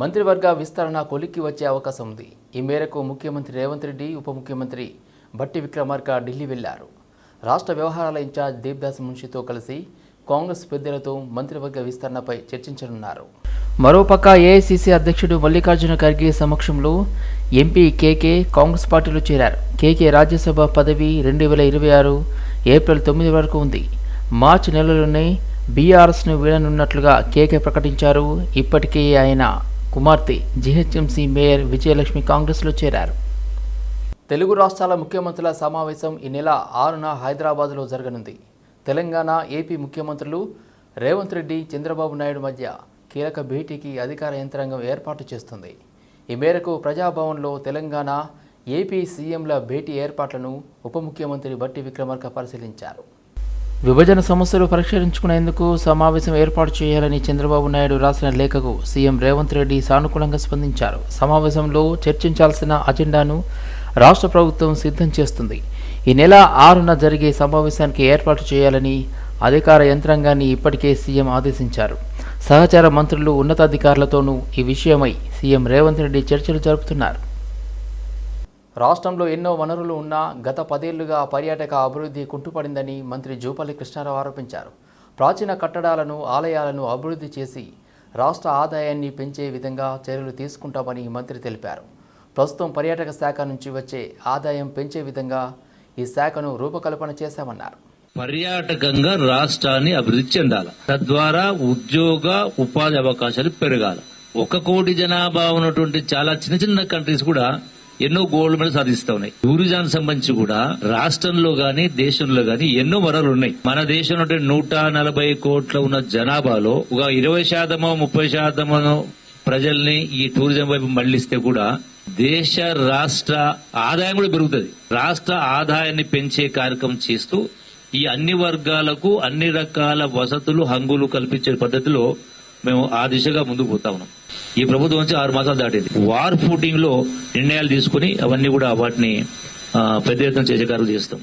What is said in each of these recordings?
మంత్రివర్గ విస్తరణ కొలిక్కి వచ్చే అవకాశం ఉంది. ఈ మేరకు ముఖ్యమంత్రి రేవంత్ రెడ్డి ఉప ముఖ్యమంత్రి బట్టి విక్రమార్క ఢిల్లీ వెళ్ళారు. రాష్ట్ర వ్యవహారాల ఇన్ఛార్జ్ దేవ్దాస్ మున్షితో కలిసి కాంగ్రెస్ పెద్దలతో మంత్రివర్గ విస్తరణపై చర్చించనున్నారు. మరోపక్క ఏఐసిసి అధ్యక్షుడు మల్లికార్జున ఖర్గే సమక్షంలో ఎంపీ కేకే కాంగ్రెస్ పార్టీలో చేరారు. కేకే రాజ్యసభ పదవి రెండు వేల ఇరవై ఆరు ఏప్రిల్ తొమ్మిది వరకు ఉంది. మార్చి నెలలోనే బీఆర్ఎస్ను వీడనున్నట్లుగా కేకే ప్రకటించారు. ఇప్పటికే ఆయన కుమార్తె జీహెచ్ఎంసీ మేయర్ విజయలక్ష్మి కాంగ్రెస్లో చేరారు. తెలుగు రాష్ట్రాల ముఖ్యమంత్రుల సమావేశం ఈ నెల ఆరున హైదరాబాద్లో జరగనుంది. తెలంగాణ ఏపీ ముఖ్యమంత్రులు రేవంత్ రెడ్డి చంద్రబాబు నాయుడు మధ్య కీలక భేటీకి అధికార యంత్రాంగం ఏర్పాటు చేస్తుంది. ఈ మేరకు ప్రజాభవన్లో తెలంగాణ ఏపీ సీఎంల భేటీ ఏర్పాట్లను ఉప ముఖ్యమంత్రి బట్టి విక్రమార్క పరిశీలించారు. విభజన సమస్యలు పరిష్కరించుకునేందుకు సమావేశం ఏర్పాటు చేయాలని చంద్రబాబు నాయుడు రాసిన లేఖకు సీఎం రేవంత్ రెడ్డి సానుకూలంగా స్పందించారు. సమావేశంలో చర్చించాల్సిన అజెండాను రాష్ట్ర ప్రభుత్వం సిద్ధం చేస్తుంది. ఈ నెల ఆరున జరిగే సమావేశానికి ఏర్పాటు చేయాలని అధికార యంత్రాంగాన్ని ఇప్పటికే సీఎం ఆదేశించారు. సహచార మంత్రులు ఉన్నతాధికారులతోనూ ఈ విషయమై సీఎం రేవంత్ రెడ్డి చర్చలు జరుపుతున్నారు. రాష్ట్రంలో ఎన్నో వనరులు ఉన్నా గత పదేళ్ళుగా పర్యాటక అభివృద్ధి కుంటుపడిందని మంత్రి జూపల్లి కృష్ణారావు ఆరోపించారు. ప్రాచీన కట్టడాలను ఆలయాలను అభివృద్ధి చేసి రాష్ట్ర ఆదాయాన్ని పెంచే విధంగా చర్యలు తీసుకుంటామని మంత్రి తెలిపారు. ప్రస్తుతం పర్యాటక శాఖ నుంచి వచ్చే ఆదాయం పెంచే విధంగా ఈ శాఖను రూపకల్పన చేశామన్నారు. పర్యాటకంగా రాష్ట్రాన్ని అభివృద్ధి చెందాలి. తద్వారా ఉద్యోగ ఉపాధి అవకాశాలు పెరగాలి. ఒక కోటి జనాభా ఉన్నటువంటి చాలా చిన్న చిన్న కంట్రీస్ కూడా ఎన్నో గోల్డ్ మెడల్ సాధిస్తా ఉన్నాయి. టూరిజానికి సంబంధించి కూడా రాష్ట్రంలో గాని దేశంలో గాని ఎన్నో వరాలు ఉన్నాయి. మన దేశంలో నూట నలభై కోట్ల ఉన్న జనాభాలో ఒక ఇరవై శాతమో ముప్పై శాతమో ప్రజల్ని ఈ టూరిజం వైపు మళ్ళిస్తే కూడా దేశ రాష్ట్ర ఆదాయం కూడా పెరుగుతుంది. రాష్ట్ర ఆదాయాన్ని పెంచే కార్యక్రమం చేస్తూ ఈ అన్ని వర్గాలకు అన్ని రకాల వసతులు హంగులు కల్పించే పద్ధతిలో మేము ఆ దిశగా ముందుకు పోతా ఉన్నాం. ఈ ప్రభుత్వం వచ్చి ఆరు మాసాలు దాటింది. వార్ ఫూటింగ్లో నిర్ణయాలు తీసుకుని అవన్నీ కూడా వాటిని పెద్ద ఎత్తున చేసే చేస్తాం.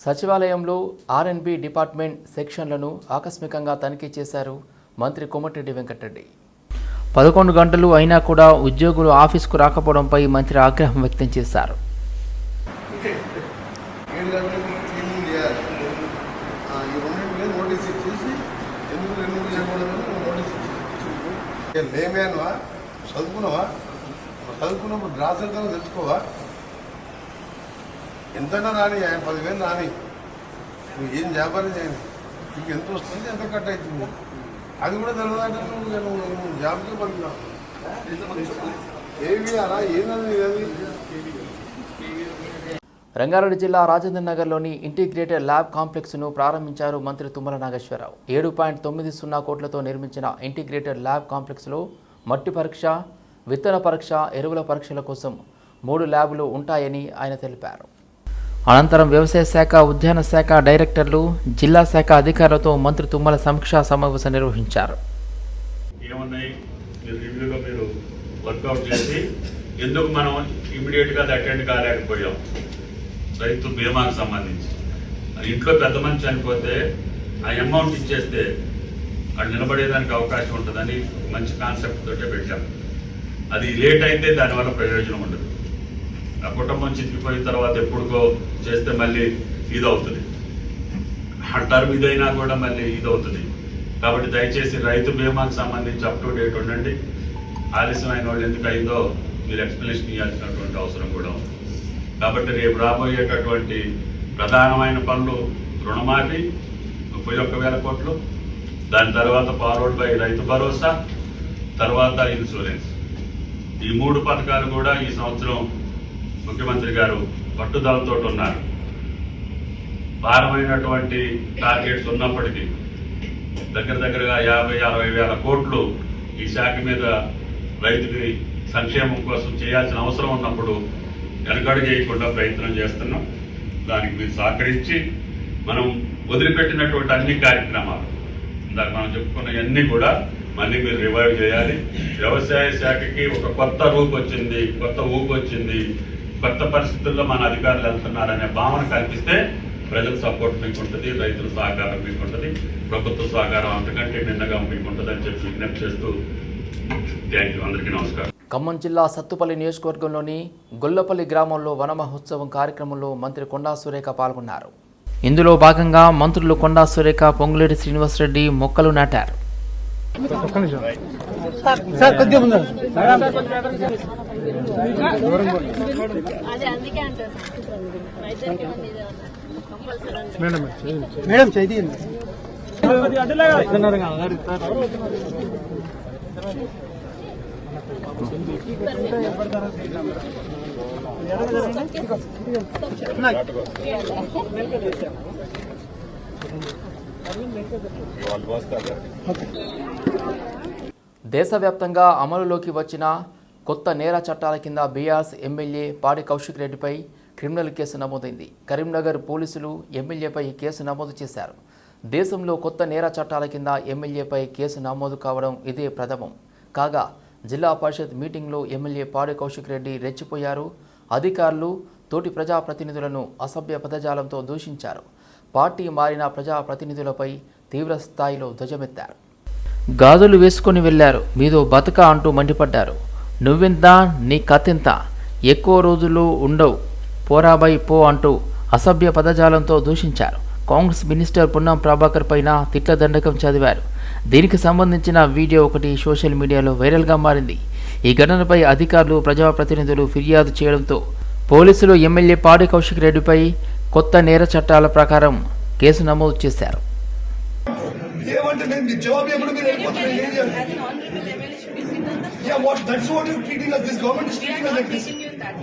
సచివాలయంలో ఆర్ఎన్బి డిపార్ట్మెంట్ సెక్షన్లను ఆకస్మికంగా తనిఖీ చేశారు మంత్రి కోమటిరెడ్డి వెంకటరెడ్డి. పదకొండు గంటలు అయినా కూడా ఉద్యోగులు ఆఫీసుకు రాకపోవడంపై మంత్రి ఆగ్రహం వ్యక్తం చేశారు ఏడు గంటలకు క్లీనింగ్ చేయాలి ఆ, ఈ రెండింటిని నోటీస్ ఇచ్చేసి ఎందుకు ఎందుకు చేయకూడదని నోటీస్ ఇచ్చి లేమేనువా చదువుకున్నావా? చదువుకున్నప్పుడు రాసిన తెలుసుకోవా ఎంతైనా రాని ఆయన పదివేలు రాని నువ్వు ఏం వ్యాపారం చేయను? నీకు ఎంత వస్తుంది ఎంత కట్ అవుతుంది? అది కూడా తెలియదంటే నువ్వు నువ్వు జాబ్కి పడుతున్నావు ఏవి అలా ఏందని అది? రంగారెడ్డి జిల్లా రాజేంద్ర నగర్లోని ఇంటిగ్రేటెడ్ ల్యాబ్ కాంప్లెక్స్ను ప్రారంభించారు మంత్రి తుమ్మల నాగేశ్వరరావు. ఏడు పాయింట్ తొమ్మిది సున్నా కోట్లతో నిర్మించిన ఇంటిగ్రేటెడ్ ల్యాబ్ కాంప్లెక్స్లో మట్టి పరీక్ష విత్తన పరీక్ష ఎరువుల పరీక్షల కోసం మూడు ల్యాబులు ఉంటాయని ఆయన తెలిపారు. అనంతరం వ్యవసాయ శాఖ ఉద్యాన శాఖ డైరెక్టర్లు జిల్లా శాఖ అధికారులతో మంత్రి తుమ్మల సమీక్షా సమావేశం నిర్వహించారు. ఏమున్నాయి? మీరు వర్కౌట్ చేసి ఎందుకు మనం ఇమీడియట్గా అటెండ్ కాలేకపోయాం? రైతు బీమాకు సంబంధించి. ఇంట్లో పెద్ద మనిషి చనిపోతే ఆ అమౌంట్ ఇచ్చేస్తే అక్కడ నిలబడేదానికి అవకాశం ఉంటుందని మంచి కాన్సెప్ట్ తోటే పెట్టాం. అది లేట్ అయితే దానివల్ల ప్రయోజనం ఉండదు. ఆ కుటుంబం చితికిపోయిన తర్వాత ఎప్పుడుకో చేస్తే మళ్ళీ ఇది అవుతుంది ఆ టర్మ్ ఇదైనా కూడా మళ్ళీ ఇది అవుతుంది కాబట్టి దయచేసి రైతు బీమాకు సంబంధించి అప్ టు డేట్ ఉండండి. ఆలస్యమైన వాళ్ళు ఎందుకు అయిందో మీరు ఎక్స్ప్లెనేషన్ ఇవ్వాల్సినటువంటి అవసరం కూడా ఉంది. కాబట్టి రేపు రాబోయేటటువంటి ప్రధానమైన పనులు రుణమాఫీ ముప్పై ఒక్క వేల కోట్లు దాని తర్వాత ఫార్వర్డ్ బై రైతు భరోసా తర్వాత ఇన్సూరెన్స్ ఈ మూడు పథకాలు కూడా ఈ సంవత్సరం ముఖ్యమంత్రి గారు పట్టుదలతో ఉన్నారు. భారమైనటువంటి టార్గెట్స్ ఉన్నప్పటికీ దగ్గర దగ్గరగా యాభై అరవై వేల కోట్లు ఈ శాఖ మీద రైతుకి సంక్షేమం కోసం చేయాల్సిన అవసరం ఉన్నప్పుడు వెనకడు చేయకుండా ప్రయత్నం చేస్తున్నాం. దానికి మీరు సహకరించి మనం వదిలిపెట్టినటువంటి అన్ని కార్యక్రమాలు ఇందాక మనం చెప్పుకున్నవన్నీ కూడా మళ్ళీ మీరు రివైవ్ చేయాలి. వ్యవసాయ శాఖకి ఒక కొత్త రూపు వచ్చింది కొత్త ఊపు వచ్చింది. కొత్త పరిస్థితుల్లో మన అధికారులు వెళ్తున్నారనే భావన కల్పిస్తే ప్రజల సపోర్ట్ మీకు ఉంటుంది రైతుల సహకారం మీకు ఉంటుంది ప్రభుత్వ సహకారం అంతకంటే నిన్నగా మీకు ఉంటుంది అని చెప్పి విజ్ఞప్తి చేస్తూ థ్యాంక్ యూ. అందరికీ నమస్కారం. ఖమ్మం జిల్లా సత్తుపల్లి నియోజకవర్గంలోని గొల్లపల్లి గ్రామంలో వన మహోత్సవం కార్యక్రమంలో మంత్రి కొండా సురేఖ పాల్గొన్నారు. ఇందులో భాగంగా మంత్రులు కొండా సురేఖ పొంగులేటి శ్రీనివాసరెడ్డి మొక్కలు నాటారు. మేడం చేయండి దేశవ్యాప్తంగా అమలులోకి వచ్చిన కొత్త నేర చట్టాల కింద బీఆర్స్ ఎమ్మెల్యే పాడి కౌశిక్ రెడ్డిపై క్రిమినల్ కేసు నమోదైంది. కరీంనగర్ పోలీసులు ఎమ్మెల్యేపై కేసు నమోదు చేశారు. దేశంలో కొత్త నేర చట్టాల కింద ఎమ్మెల్యేపై కేసు నమోదు కావడం ఇదే ప్రథమం. కాగా జిల్లా పరిషత్ మీటింగ్లో ఎమ్మెల్యే పాడి కౌశిక్ రెడ్డి రెచ్చిపోయారు. అధికారులు తోటి ప్రజాప్రతినిధులను అసభ్య పదజాలంతో దూషించారు. పార్టీ మారిన ప్రజాప్రతినిధులపై తీవ్ర స్థాయిలో ధ్వజమెత్తారు. గాజులు వేసుకొని వెళ్ళారు. మీదో బతుక అంటూ మండిపడ్డారు. నువ్వెంత? నీ కథెంత ఎక్కువ రోజులు ఉండవు. పోరాబై పో అంటూ అసభ్య పదజాలంతో దూషించారు. కాంగ్రెస్ మినిస్టర్ పున్నం ప్రభాకర్ పైన తిట్ల దండకం చదివారు. దీనికి సంబంధించిన వీడియో ఒకటి సోషల్ మీడియాలో వైరల్గా మారింది ఈ ఘటనపై అధికారులు ప్రజాప్రతినిధులు ఫిర్యాదు చేయడంతో పోలీసులు ఎమ్మెల్యే పాడి కౌశిక్ రెడ్డిపై కొత్త నేర చట్టాల ప్రకారం కేసు నమోదు చేశారు ఏమంటే నేను మీ జవాబు ఎప్పుడు మీరు వెళ్ళిపోతున్నారు ఏం చేయాలి Yeah, what? That's what you're treating us. This government is treating us like this.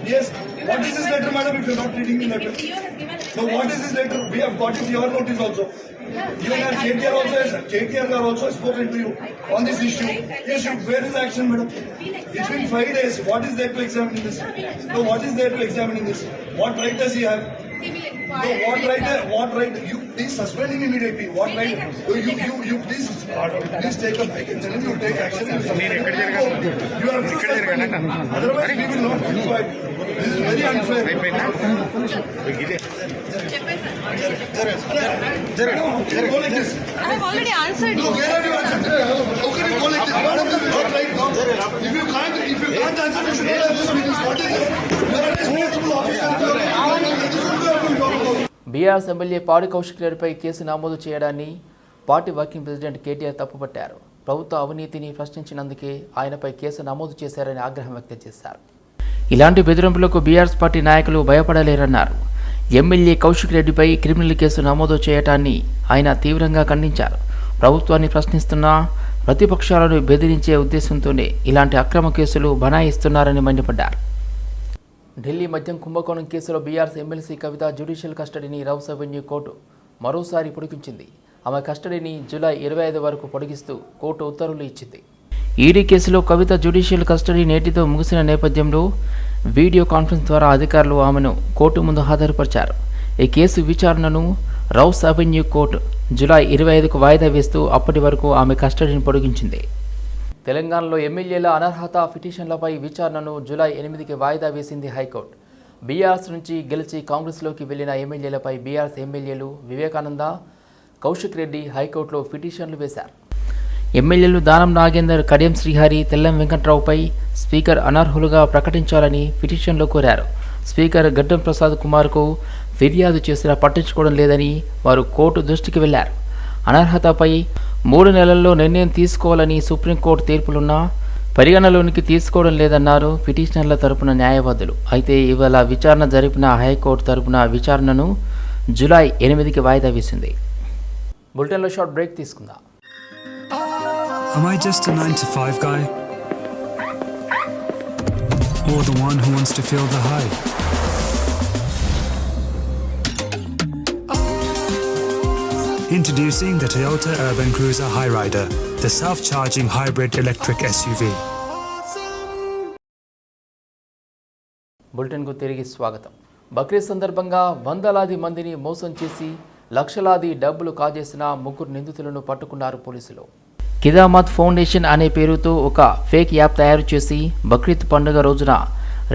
Yes. What is this letter, madam? If you're not reading the letter. So what is this letter? We have got it your notice also. You and KTR also has KTR have also spoken to you on this issue. Yes, where is action, madam? It's been five days. What is there to examine in this? No, what is there to examine in this? What right does he have? No, what right? What right? You please suspend him immediately. What right? You you you, please please take a break and then you take action. You suspend him. You have to suspend him. Otherwise, we will not it. This is very unfair. Go like this. I have already answered No, you. where are you answering? How can you go like this? Madam, this is not right now. If you can't, if you can't answer, you should not have this meeting. What is this? You are a responsible officer. You are a this is what you have to talk about. BRS MLA Padi Kaushik రెడ్డిపై కేసు నమోదు చేయడాన్ని party working president KTR తప్పుపట్టారు. ప్రభుత్వ అవినీతిని ప్రశ్నించినందుకే ఆయనపై case నమోదు చేశారని ఆగ్రహం వ్యక్తం చేశారు. ఇలాంటి బెదిరింపులకు బీఆర్ఎస్ పార్టీ నాయకులు భయపడలేరన్నారు. ఎమ్మెల్యే కౌశిక్ రెడ్డిపై క్రిమినల్ కేసు నమోదు చేయటాన్ని ఆయన తీవ్రంగా ఖండించారు. ప్రభుత్వాన్ని ప్రశ్నిస్తున్న ప్రతిపక్షాలను బెదిరించే ఉద్దేశంతోనే ఇలాంటి అక్రమ కేసులు బనాయిస్తున్నారని మండిపడ్డారు. ఢిల్లీ మద్యం కుంభకోణం కేసులో బీఆర్ఎస్ ఎమ్మెల్సీ కవిత జ్యుడిషియల్ కస్టడీని రౌస్ అవెన్యూ కోర్టు మరోసారి పొడిగించింది. ఆమె కస్టడీని జూలై ఇరవై ఐదు వరకు పొడిగిస్తూ కోర్టు ఉత్తర్వులు ఇచ్చింది. ఈడీ కేసులో కవిత జ్యుడిషియల్ కస్టడీ నేటితో ముగిసిన నేపథ్యంలో వీడియో కాన్ఫరెన్స్ ద్వారా అధికారులు ఆమెను కోర్టు ముందు హాజరుపరిచారు. ఈ కేసు విచారణను రౌస్ అవెన్యూ కోర్టు జూలై ఇరవై ఐదుకు వాయిదా వేస్తూ అప్పటి వరకు ఆమె కస్టడీని పొడిగించింది. తెలంగాణలో ఎమ్మెల్యేల అనర్హత పిటిషన్లపై విచారణను జూలై ఎనిమిదికి వాయిదా వేసింది హైకోర్టు. బీఆర్ఎస్ నుంచి గెలిచి కాంగ్రెస్లోకి వెళ్ళిన ఎమ్మెల్యేలపై బీఆర్ఎస్ ఎమ్మెల్యేలు వివేకానంద కౌశిక్ రెడ్డి హైకోర్టులో పిటిషన్లు వేశారు. ఎమ్మెల్యేలు దానం నాగేందర్ కడియం శ్రీహరి తెల్లం వెంకట్రావుపై స్పీకర్ అనర్హులుగా ప్రకటించాలని పిటిషన్లో కోరారు. స్పీకర్ గడ్డం ప్రసాద్ కుమార్కు ఫిర్యాదు చేసినా పట్టించుకోవడం లేదని వారు కోర్టు దృష్టికి వెళ్ళారు అనర్హతపై మూడు నెలల్లో నిర్ణయం తీసుకోవాలని సుప్రీంకోర్టు తీర్పులున్నా పరిగణలోనికి తీసుకోవడం లేదన్నారు పిటిషనర్ల తరపున న్యాయవాదులు అయితే ఇవాళ విచారణ జరిపిన హైకోర్టు తరపున విచారణను జులై ఎనిమిదికి వాయిదా వేసింది బులెటిన్లో షార్ట్ బ్రేక్ తీసుకుందాం Am I just a 9 to 5 guy? Or the one who wants to feel the hype? Introducing the Toyota Urban Cruiser Highrider, the self charging hybrid electric SUV. బులెటిన్కు తిరిగి స్వాగతం. బక్రీద్ సందర్భంగా వందలాది మందిని మోసం చేసి లక్షలాది డబ్బులు కాజేసిన ముగ్గురు నిందితులను పట్టుకున్నారు పోలీసులు. కిదామత్ ఫౌండేషన్ అనే పేరుతో ఒక ఫేక్ యాప్ తయారు చేసి బక్రీద్ పండుగ రోజున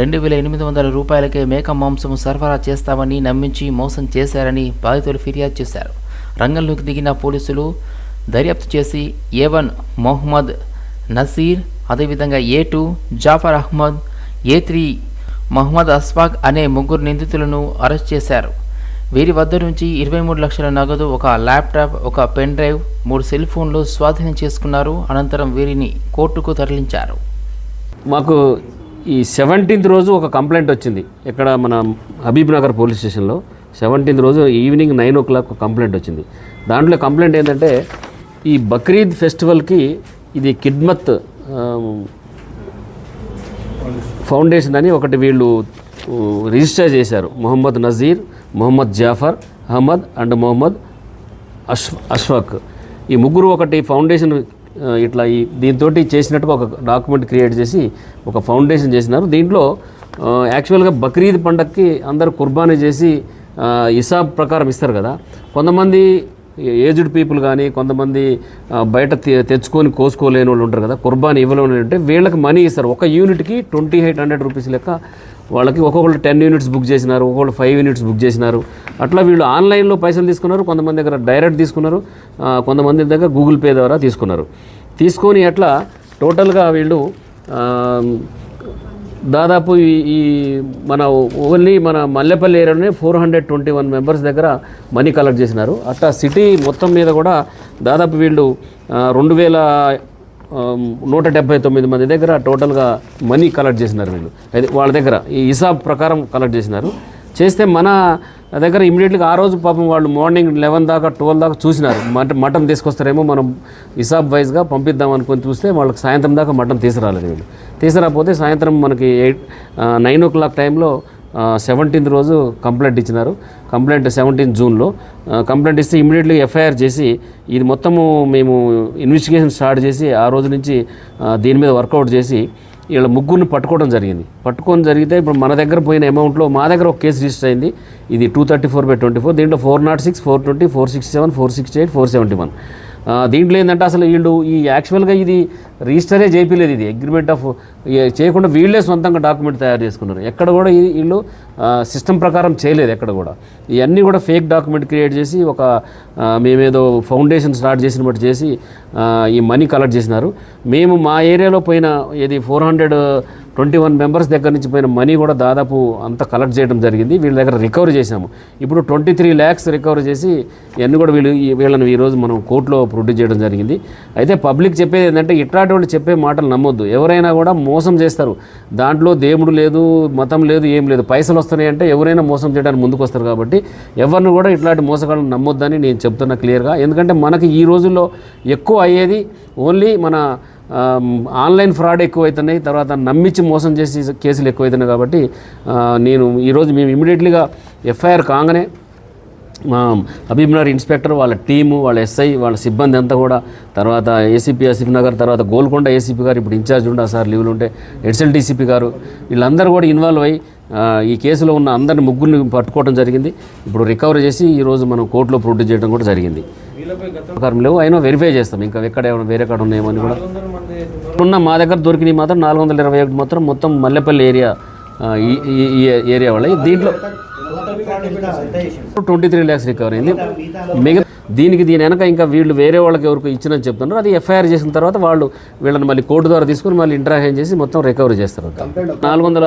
రెండు వేల ఎనిమిది వందల రూపాయలకే మేక మాంసం సరఫరా చేస్తామని నమ్మించి మోసం చేశారని బాధితులు ఫిర్యాదు చేశారు. రంగంలోకి దిగిన పోలీసులు దర్యాప్తు చేసి ఏ వన్ మొహమ్మద్ నసీర్ అదేవిధంగా A two Jafar Ahmed A three Mohammed Ashfaq అనే ముగ్గురు నిందితులను అరెస్ట్ చేశారు. వీరి వద్ద నుంచి ఇరవై మూడు లక్షల నగదు ఒక ల్యాప్టాప్ ఒక పెన్ డ్రైవ్ మూడు సెల్ ఫోన్లు స్వాధీనం చేసుకున్నారు. అనంతరం వీరిని కోర్టుకు తరలించారు. మాకు ఈ సెవెంటీన్త్ రోజు ఒక కంప్లైంట్ వచ్చింది. ఇక్కడ మన హబీబ్ నగర్ పోలీస్ స్టేషన్లో. సెవెంటీన్త్ రోజు evening nine o'clock complaint వచ్చింది. దాంట్లో కంప్లైంట్ ఏంటంటే ఈ బక్రీద్ ఫెస్టివల్కి ఇది కిడ్మత్ ఫౌండేషన్ అని ఒకటి వీళ్ళు రిజిస్టర్ చేశారు. మొహమ్మద్ నజీర్ మొహమ్మద్ జాఫర్ అహ్మద్ అండ్ మొహమ్మద్ అష్ అష్ఫాక్. ఈ ముగ్గురు ఒకటి ఫౌండేషన్ ఇట్లా ఈ దీంతో చేసినట్టుగా ఒక డాక్యుమెంట్ క్రియేట్ చేసి ఒక ఫౌండేషన్ చేసినారు. దీంట్లో యాక్చువల్గా బక్రీద్ పండగకి అందరూ కుర్బానీ చేసి హిసాబ్ ప్రకారం ఇస్తారు కదా. కొంతమంది ఏజ్డ్ పీపుల్ కానీ కొంతమంది బయట తె- తెచ్చుకొని కోసుకోలేని వాళ్ళు ఉంటారు కదా. కుర్బానీ ఇవ్వలేని అంటే వీళ్ళకి మనీ ఇస్తారు. ఒక యూనిట్కి ట్వంటీ ఎయిట్ హండ్రెడ్ రూపీస్ లెక్క వాళ్ళకి ఒక్కొక్కళ్ళు టెన్ యూనిట్స్ బుక్ చేసినారు ఒక్కొక్కళ్ళు ఫైవ్ యూనిట్స్ బుక్ చేసినారు. అట్లా వీళ్ళు ఆన్లైన్లో పైసలు తీసుకున్నారు కొంతమంది దగ్గర డైరెక్ట్ తీసుకున్నారు కొంతమంది దగ్గర గూగుల్ పే ద్వారా తీసుకున్నారు. తీసుకొని అట్లా టోటల్గా వీళ్ళు దాదాపు ఈ ఈ మన ఓన్లీ మన మల్లెపల్లి ఏరియాలోనే four hundred twenty one members దగ్గర మనీ కలెక్ట్ చేసినారు. అట్లా సిటీ మొత్తం మీద కూడా దాదాపు వీళ్ళు రెండు వేల నూట డెబ్బై తొమ్మిది మంది దగ్గర టోటల్గా మనీ కలెక్ట్ చేసినారు వీళ్ళు. అది వాళ్ళ దగ్గర ఈ హిసాబ్ ప్రకారం కలెక్ట్ చేసినారు. చేస్తే మన దగ్గర ఇమీడియట్గా ఆ రోజు పాపం వాళ్ళు మార్నింగ్ లెవెన్ దాకా ట్వెల్వ్ దాకా చూసినారు. మటన్ మటన్ తీసుకొస్తారేమో మనం హిసాబ్ వైజ్గా పంపిద్దాం అనుకొని చూస్తే వాళ్ళకి సాయంత్రం దాకా మటన్ తీసుకురాలేదు వీళ్ళు. తీసుకురాకపోతే సాయంత్రం మనకి ఎయిట్ నైన్ ఓ క్లాక్ టైంలో సెవెంటీన్త్ రోజు కంప్లైంట్ ఇచ్చినారు. కంప్లైంట్ సెవెంటీన్త్ జూన్లో కంప్లైంట్ ఇస్తే ఇమీడియట్లీ ఎఫ్ఐఆర్ చేసి ఇది మొత్తము మేము ఇన్వెస్టిగేషన్ స్టార్ట్ చేసి ఆ రోజు నుంచి దీని మీద వర్కౌట్ చేసి వీళ్ళ ముగ్గురిని పట్టుకోవడం జరిగింది. పట్టుకోవడం జరిగితే ఇప్పుడు మన దగ్గర పోయిన అమౌంట్లో మా దగ్గర ఒక కేసు రిజిస్టర్ అయింది. ఇది two thirty four by twenty four దీంట్లో four naught six four twenty four six seven four sixty eight four seventy one దీంట్లో ఏంటంటే అసలు వీళ్ళు ఈ యాక్చువల్గా ఇది రిజిస్టరే చేయలేదు ఇది. అగ్రిమెంట్ ఆఫ్ చేయకుండా వీళ్ళే సొంతంగా డాక్యుమెంట్ తయారు చేసుకున్నారు. ఎక్కడ కూడా ఇది వీళ్ళు సిస్టమ్ ప్రకారం చేయలేదు ఎక్కడ కూడా. ఇవన్నీ కూడా ఫేక్ డాక్యుమెంట్ క్రియేట్ చేసి ఒక మేమేదో ఫౌండేషన్ స్టార్ట్ చేసిన బట్టి చేసి ఈ మనీ కలెక్ట్ చేసినారు. మేము మా ఏరియాలో పోయిన ఇది four hundred twenty one members దగ్గర నుంచి పోయిన మనీ కూడా దాదాపు అంత కలెక్ట్ చేయడం జరిగింది. వీళ్ళ దగ్గర రికవరీ చేశాము. ఇప్పుడు ట్వంటీ త్రీ ల్యాక్స్ రికవరీ చేసి ఇవన్నీ కూడా వీళ్ళు వీళ్ళని ఈరోజు మనం కోర్టులో ప్రొడ్యూస్ చేయడం జరిగింది. అయితే పబ్లిక్ చెప్పేది ఏంటంటే ఇట్లాంటి వాళ్ళు చెప్పే మాటలు నమ్మొద్దు. ఎవరైనా కూడా మోసం చేస్తారు. దాంట్లో దేవుడు లేదు మతం లేదు ఏం లేదు. పైసలు వస్తున్నాయి అంటే ఎవరైనా మోసం చేయడానికి ముందుకు వస్తారు కాబట్టి ఎవరిని కూడా ఇట్లాంటి మోసగాళ్ళని నమ్మొద్దని నేను చెప్తున్నా క్లియర్గా. ఎందుకంటే మనకి ఈ రోజుల్లో ఎక్కువ అయ్యేది ఓన్లీ మన ఆన్లైన్ ఫ్రాడ్ ఎక్కువైతున్నాయి తర్వాత నమ్మించి మోసం చేసి కేసులు ఎక్కువైతున్నాయి కాబట్టి నేను ఈరోజు మేము ఇమీడియట్లీగా ఎఫ్ఐఆర్ కాగానే మా హబీబ్నగర్ ఇన్స్పెక్టర్ వాళ్ళ టీము వాళ్ళ ఎస్ఐ వాళ్ళ సిబ్బంది అంతా కూడా తర్వాత ఏసీపీ ఆసిఫ్ నగర్ తర్వాత గోల్కొండ ఏసీపీ గారు ఇప్పుడు ఇన్ఛార్జ్ ఉండే సార్ లీవ్లు ఉంటే ఎడ్సెల్ డీసీపీ గారు వీళ్ళందరూ కూడా ఇన్వాల్వ్ అయ్యి ఈ కేసులో ఉన్న అందరిని ముగ్గురిని పట్టుకోవడం జరిగింది. ఇప్పుడు రికవరీ చేసి ఈరోజు మనం కోర్టులో ప్రొడ్యూస్ చేయడం కూడా జరిగింది. లేవు అయినా వెరిఫై చేస్తాం. ఇంకా ఎక్కడ ఏమైనా వేరే కాడ ఉన్నాయేమో అని కూడా ఉన్న మా దగ్గర దొరికినవి మాత్రం నాలుగు వందల ఇరవై ఒకటి మాత్రం మొత్తం మల్లెపల్లి ఏరియా ఈ ఏరియా వాళ్ళ. దీంట్లో ట్వంటీ త్రీ ల్యాక్స్ రికవర్ అయింది. మిగతా దీనికి దీని వెనక ఇంకా వీళ్ళు వేరే వాళ్ళకి ఎవరికి ఇచ్చినని చెప్తున్నారు. అది ఎఫ్ఐఆర్ చేసిన తర్వాత వాళ్ళు వీళ్ళని మళ్ళీ కోర్టు ద్వారా తీసుకుని మళ్ళీ ఇంటరాక్షన్ చేసి మొత్తం రికవరీ చేస్తారు. నాలుగు వందల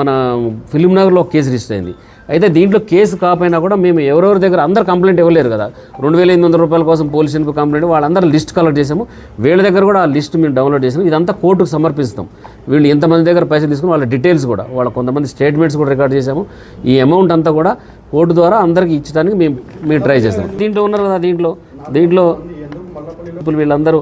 మన ఫిలిం నగర్లో ఒక కేసు రిజిస్టర్ అయింది. అయితే దీంట్లో కేసు కాకపోయినా కూడా మేము ఎవరెవరి దగ్గర అందరు కంప్లైంట్ ఇవ్వలేరు కదా. రెండు వేల ఎనిమిది వందల రూపాయల కోసం పోలీసులకు కంప్లైంట్? వాళ్ళందరూ లిస్ట్ కలెక్ట్ చేసాము వీళ్ళ దగ్గర కూడా ఆ లిస్ట్ మేము డౌన్లోడ్ చేసాము ఇదంతా కోర్టుకు సమర్పిస్తాం. వీళ్ళు ఎంతమంది దగ్గర పైసలు తీసుకుని వాళ్ళ డీటెయిల్స్ కూడా వాళ్ళ కొంతమంది స్టేట్మెంట్స్ కూడా రికార్డ్ చేసాము ఈ అమౌంట్ అంతా కూడా కోర్టు ద్వారా అందరికీ ఇచ్చడానికి మేము మేము ట్రై చేస్తాం. దీంట్లో ఉన్నారు కదా దీంట్లో? దీంట్లో ఇప్పుడు వీళ్ళందరూ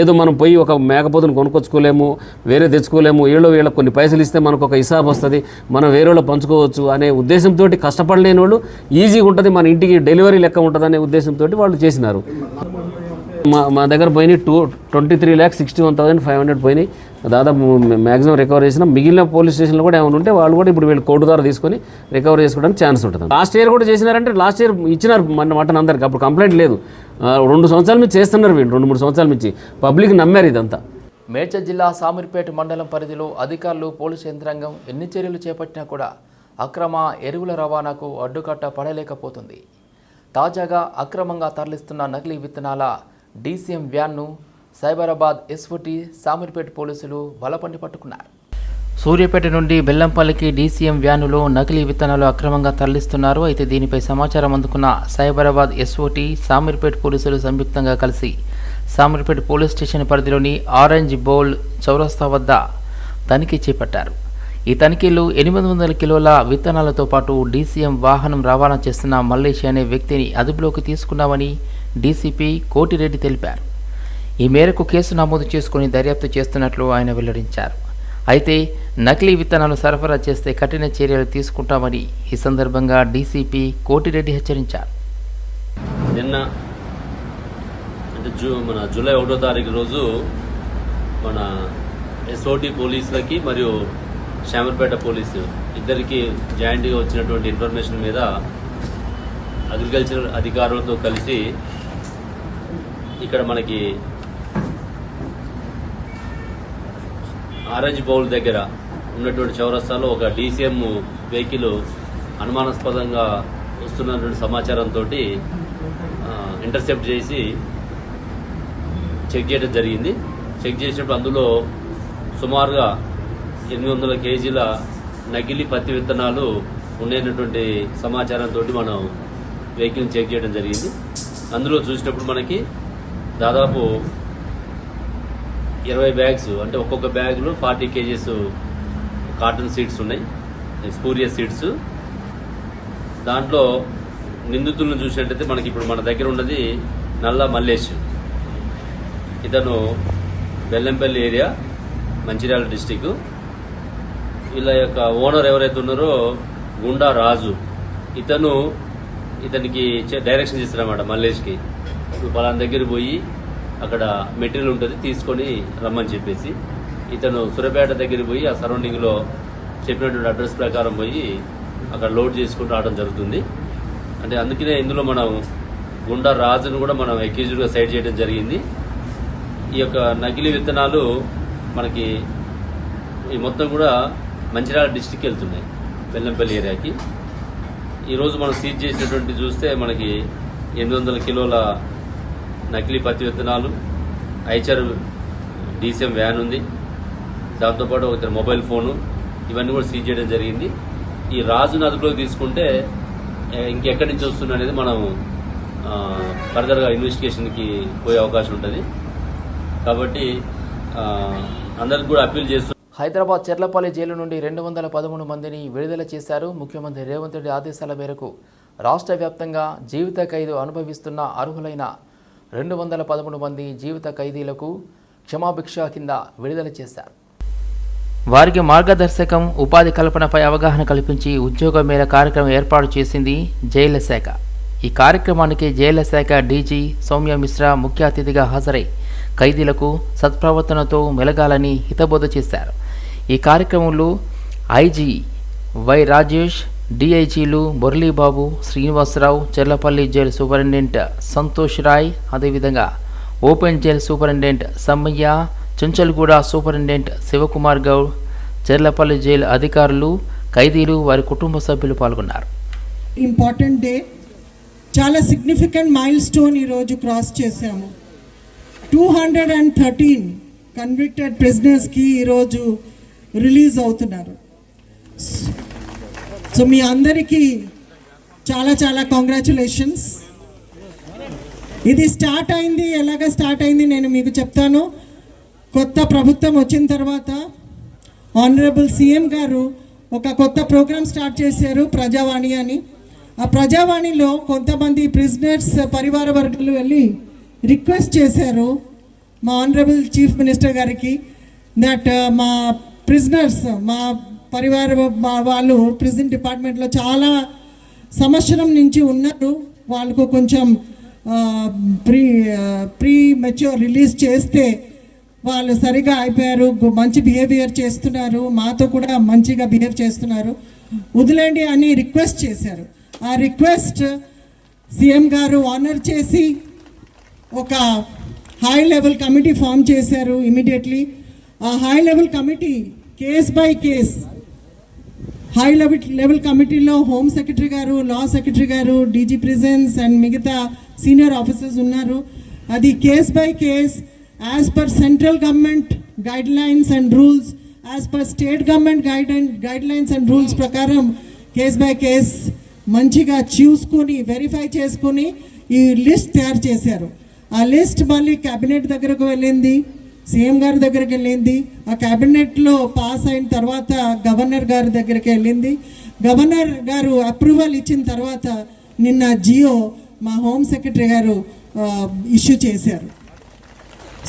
ఏదో మనం పోయి ఒక మేకపోతును కొనుక్కొచ్చుకోలేము వేరే తెచ్చుకోలేము వీళ్ళు వీళ్ళకి కొన్ని పైసలు ఇస్తే మనకు ఒక హిసాబ్ వస్తుంది మనం వేరే వాళ్ళు పంచుకోవచ్చు అనే ఉద్దేశంతో కష్టపడలేని వాళ్ళు ఈజీగా ఉంటుంది మన ఇంటికి డెలివరీ లెక్క ఉంటుంది అనే ఉద్దేశంతో వాళ్ళు చేసినారు. మా మా దగ్గర పోయినాయి two twenty three lakhs sixty one thousand five hundred పోయినాయి. దాదాపు మ్యాక్సిమం రికవర్ చేసిన మిగిలిన పోలీస్ స్టేషన్లో కూడా ఏమైనా ఉంటే వాళ్ళు కూడా ఇప్పుడు వీళ్ళు కోర్టు ద్వారా తీసుకొని రికవర్ చేసుకోవడానికి ఛాన్స్ ఉంటుంది. లాస్ట్ ఇయర్ కూడా చేసినారంటే లాస్ట్ ఇయర్ ఇచ్చినారు మన మటన్ అందరికి అప్పుడు కంప్లైంట్ లేదు. రెండు సంవత్సరాల నుంచి చేస్తున్నారు వీళ్ళు రెండు మూడు సంవత్సరాల నుంచి. పబ్లిక్ నమ్మారు ఇదంతా. మేడ్చల్ జిల్లా సామీర్పేట మండలం పరిధిలో అధికారులు పోలీసు యంత్రాంగం ఎన్ని చర్యలు చేపట్టినా కూడా అక్రమ ఎరువుల రవాణాకు అడ్డుకట్ట పడలేకపోతుంది. తాజాగా అక్రమంగా తరలిస్తున్న నకిలీ విత్తనాల డీసీఎం వ్యాన్ను సైబరాబాద్ ఎస్ఓటీ సామీర్పేట పోలీసులు బలపండి పట్టుకున్నారు. సూర్యాపేట నుండి బెల్లంపల్లికి డీసీఎం వ్యానులో నకిలీ విత్తనాలు అక్రమంగా తరలిస్తున్నారు. అయితే దీనిపై సమాచారం అందుకున్న సైబరాబాద్ ఎస్ఓటి సామీర్పేట పోలీసులు సంయుక్తంగా కలిసి సామీర్పేట పోలీస్ స్టేషన్ పరిధిలోని ఆరెంజ్ బౌల్ చౌరస్తా వద్ద తనిఖీ చేపట్టారు. ఈ తనిఖీలు ఎనిమిది వందల కిలోల విత్తనాలతో పాటు డీసీఎం వాహనం రవాణా చేస్తున్న మల్లేష్ అనే వ్యక్తిని అదుపులోకి తీసుకున్నామని డీసీపీ కోటిరెడ్డి తెలిపారు. ఈ మేరకు కేసు నమోదు చేసుకుని దర్యాప్తు చేస్తున్నట్లు ఆయన వెల్లడించారు. అయితే నకిలీ విత్తనాలు సరఫరా చేస్తే కఠిన చర్యలు తీసుకుంటామని ఈ సందర్భంగా డీసీపీ కోటిరెడ్డి హెచ్చరించారు. నిన్న అంటే జూ మన జూలై ఒకటో తారీఖు రోజు మన ఎస్ఓటి పోలీసులకి మరియు శామర్పేట పోలీసు ఇద్దరికి జాయింట్గా వచ్చినటువంటి ఇన్ఫర్మేషన్ మీద అగ్రికల్చర్ అధికారులతో కలిసి ఇక్కడ మనకి ఆరెంజ్ బౌల్ దగ్గర ఉన్నటువంటి చౌరస్తాలో ఒక డీసీఎం వెహికల్ అనుమానాస్పదంగా వస్తున్నటువంటి సమాచారంతో ఇంటర్సెప్ట్ చేసి చెక్ చేయడం జరిగింది. చెక్ చేసినప్పుడు అందులో సుమారుగా ఎనిమిది వందల కేజీల నకిలీ పత్తి విత్తనాలు ఉండేటటువంటి సమాచారంతో మనం వెహికల్ని చెక్ చేయడం జరిగింది. అందులో చూసినప్పుడు మనకి దాదాపు ఇరవై బ్యాగ్స్ అంటే ఒక్కొక్క బ్యాగ్లో ఫార్టీ కేజీస్ కాటన్ సీడ్స్ ఉన్నాయి స్పూరియస్ సీడ్స్. దాంట్లో నిందితులను చూసినట్టయితే మనకి ఇప్పుడు మన దగ్గర ఉన్నది నల్ల మల్లేష్. ఇతను బెల్లంపల్లి ఏరియా మంచిర్యాల డిస్టిక్. వీళ్ళ యొక్క ఓనర్ ఎవరైతే ఉన్నారో గుండా రాజు. ఇతను ఇతనికి డైరెక్షన్ చేస్తారన్నమాట మల్లేష్కి. ఇప్పుడు పలానా దగ్గర పోయి అక్కడ మెటీరియల్ ఉంటుంది తీసుకొని రమ్మని చెప్పేసి. ఇతను సురపేట దగ్గర పోయి ఆ సరౌండింగ్లో చెప్పినటువంటి అడ్రస్ ప్రకారం పోయి అక్కడ లోడ్ చేసుకుంటూ రావడం జరుగుతుంది. అంటే అందుకనే ఇందులో మనం గుండా రాజును కూడా మనం అక్యూజ్డ్గా సైడ్ చేయడం జరిగింది. ఈ యొక్క నకిలీ విత్తనాలు మనకి ఈ మొత్తం కూడా మంచిర్యాల డిస్టిక్ వెళ్తున్నాయి బెల్లంపల్లి ఏరియాకి. ఈరోజు మనం సీజ్ చేసినటువంటి చూస్తే మనకి ఎనిమిది వందల కిలోల నకిలీ పత్తి విత్తనాలు ఐచర్ డీసీఎం వ్యాన్ ఉంది. దాంతోపాటు ఒక మొబైల్ ఫోను ఇవన్నీ కూడా సీజ్ చేయడం జరిగింది. ఈ రాజును అదుపులోకి తీసుకుంటే ఇంకెక్కడి నుంచి వస్తుంది అనేది మనం ఫర్దర్గా ఇన్వెస్టిగేషన్కి పోయే అవకాశం ఉంటుంది. కాబట్టి అందరికి కూడా అప్పీల్ చేస్తూ హైదరాబాద్ చెర్లపల్లి జైలు నుండి రెండు వందల పదమూడు మందిని విడుదల చేశారు ముఖ్యమంత్రి రేవంత్ రెడ్డి ఆదేశాల మేరకు. రాష్ట్ర వ్యాప్తంగా జీవిత ఖైదు అనుభవిస్తున్న అర్హులైన రెండు వందల పదమూడు మంది జీవిత ఖైదీలకు క్షమాభిక్ష కింద విడుదల చేశారు. వారికి మార్గదర్శకం ఉపాధి కల్పనపై అవగాహన కల్పించి ఉద్యోగ మేళ కార్యక్రమం ఏర్పాటు చేసింది జైళ్ళ శాఖ. ఈ కార్యక్రమానికి జైళ్ళ శాఖ డీజీ సౌమ్య మిశ్రా ముఖ్య అతిథిగా హాజరై ఖైదీలకు సత్ప్రవర్తనతో మెలగాలని హితబోధ చేశారు. ఈ కార్యక్రమంలో ఐజీ వై రాజేష్ డిఐజీలు మురళీబాబు శ్రీనివాసరావు చెర్లపల్లి జైలు సూపరింటెండెంట్ సంతోష్ రాయ్ అదేవిధంగా open jail superintendent Sammaiah Chanchalguda superintendent Shivakumar Goud Cherlapally jail అధికారులు ఖైదీలు వారి కుటుంబ సభ్యులు పాల్గొన్నారు. Important day. చాలా సిగ్నిఫికెంట్ మైల్ స్టోన్ ఈరోజు క్రాస్ చేశాము. Two hundred and thirteen convicted ప్రిజనర్స్కి ఈరోజు రిలీజ్ అవుతున్నారు. సో మీ అందరికీ చాలా చాలా కాంగ్రాచులేషన్స్ ఇది స్టార్ట్ అయింది. ఎలాగ స్టార్ట్ అయింది నేను మీకు చెప్తాను. కొత్త ప్రభుత్వం వచ్చిన తర్వాత ఆనరబుల్ సీఎం గారు ఒక కొత్త ప్రోగ్రామ్ స్టార్ట్ చేశారు ప్రజావాణి అని. ఆ ప్రజావాణిలో కొంతమంది ప్రిజనర్స్ పరివార వర్గాలు వెళ్ళి రిక్వెస్ట్ చేశారు మా ఆనరబుల్ చీఫ్ మినిస్టర్ గారికి దట్ uh, మా ప్రిజనర్స్ మా పరివార వాళ్ళు ప్రిజన్ డిపార్ట్మెంట్లో చాలా సంవత్సరం నుంచి ఉన్నారు. వాళ్ళకు కొంచెం ప్రీ ప్రీ మెచ్యూర్ రిలీజ్ చేస్తే వాళ్ళు సరిగా అయిపోయారు. మంచి బిహేవియర్ చేస్తున్నారు. మాతో కూడా మంచిగా బిహేవ్ చేస్తున్నారు. వదిలేండి అని రిక్వెస్ట్ చేశారు. ఆ రిక్వెస్ట్ సీఎం గారు ఆనర్ చేసి ఒక హై లెవెల్ కమిటీ ఫామ్ చేశారు ఇమీడియట్లీ. ఆ high level committee case by case high level level కమిటీలో హోమ్ సెక్రటరీ గారు లా సెక్రటరీ గారు డీజీ ప్రిజెన్స్ అండ్ మిగతా సీనియర్ ఆఫీసర్స్ ఉన్నారు. అది case by case as per central government guidelines and rules as per state government guide guidelines and rules ప్రకారం case by case మంచిగా చూసుకొని verify చేసుకొని ఈ లిస్ట్ తయారు చేశారు. ఆ లిస్ట్ మళ్ళీ క్యాబినెట్ దగ్గరకు వెళ్ళింది. సీఎం గారి దగ్గరికి వెళ్ళింది. ఆ క్యాబినెట్లో పాస్ అయిన తర్వాత గవర్నర్ గారి దగ్గరికి వెళ్ళింది. గవర్నర్ గారు అప్రూవల్ ఇచ్చిన తర్వాత నిన్న జియో మా హోమ్ సెక్రటరీ గారు ఇష్యూ చేశారు.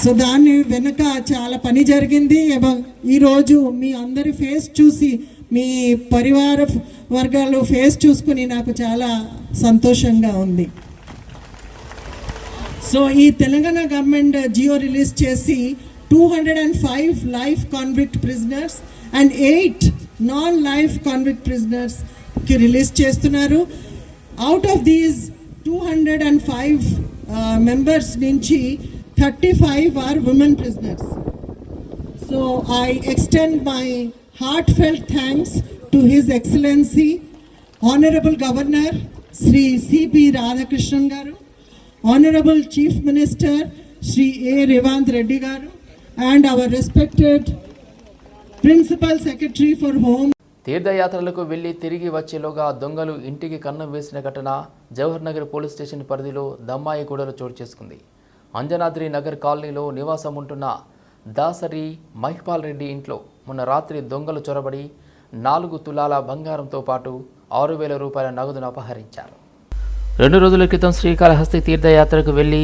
సో దాన్ని వెనుక చాలా పని జరిగింది. ఈరోజు మీ అందరి ఫేస్ చూసి మీ పరివార వర్గాలు ఫేస్ చూసుకుని నాకు చాలా సంతోషంగా ఉంది. సో ఈ తెలంగాణ గవర్నమెంట్ జియో రిలీజ్ చేసి two hundred and five life convict prisoners and eight non life convict ప్రిజనర్స్కి release చేస్తున్నారు. Out of these two hundred and five members నుంచి thirty five are women prisoners so I extend my heartfelt thanks to his excellency honourable governor Shri CP Radhakrishnan garu honourable chief minister Shri A Revanth Reddy garu and our respected principal secretary for home తీర్థయాత్రలకు వెళ్ళి తిరిగి వచ్చేలోగా దొంగలు ఇంటికి కన్నం వేసిన ఘటన Jawahar Nagar police station పరిధిలో దమ్మాయిగూడలో చోటు చేసుకుంది. అంజనాద్రి నగర్ కాలనీలో నివాసం ఉంటున్న దాసరి మహిపాల్ రెడ్డి ఇంట్లో మొన్న రాత్రి దొంగలు చొరబడి నాలుగు తులాల బంగారంతో పాటు ఆరు వేల రూపాయల నగదును అపహరించారు. రెండు రోజుల క్రితం శ్రీకాళహస్తి తీర్థయాత్రకు వెళ్ళి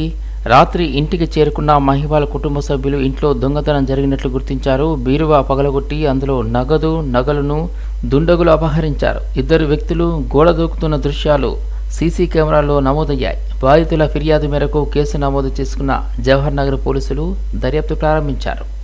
రాత్రి ఇంటికి చేరుకున్న మహిబాల కుటుంబ సభ్యులు ఇంట్లో దొంగతనం జరిగినట్లు గుర్తించారు. బీరువా పగలగొట్టి అందులో నగదు నగలను దుండగులు అపహరించారు. ఇద్దరు వ్యక్తులు గోడ దూకుతున్న దృశ్యాలు సీసీ కెమెరాల్లో నమోదయ్యాయి. బాధితుల ఫిర్యాదు మేరకు కేసు నమోదు చేసుకున్న జవహర్ నగర్ పోలీసులు దర్యాప్తు ప్రారంభించారు.